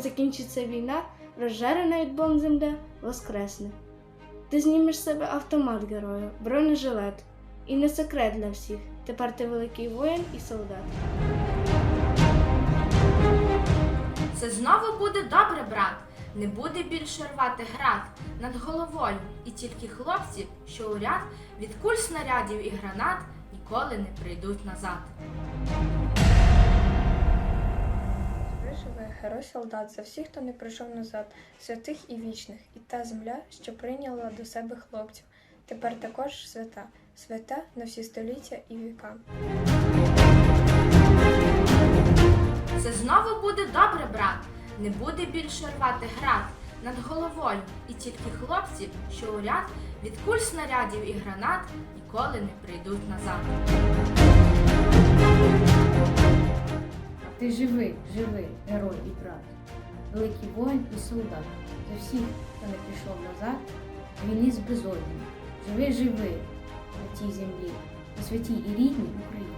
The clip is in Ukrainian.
закінчиться війна, розжарена від бомб земля воскресне. Ти знімеш з себе автомат герою, бронежилет. І не секрет для всіх. Тепер ти великий воїн і солдат. Це знову буде добре, брат. Не буде більше рвати град над головою, і тільки хлопці, що у ряд від куль снарядів і гранат ніколи не прийдуть назад. Герой солдат за всіх, хто не прийшов назад, святих і вічних, і та земля, що прийняла до себе хлопців, тепер також свята, свята на всі століття і віка. Це знову буде добре, брат. Не буде більше рвати град над головою, і тільки хлопці, що у ряд від куль снарядів і гранат ніколи не прийдуть назад. Ти живий, живий, герой і брат, великий воїн і солдат. За всіх, хто не пішов назад, війни з безодні. Живи, живи на тій землі, на святій і рідній Україні.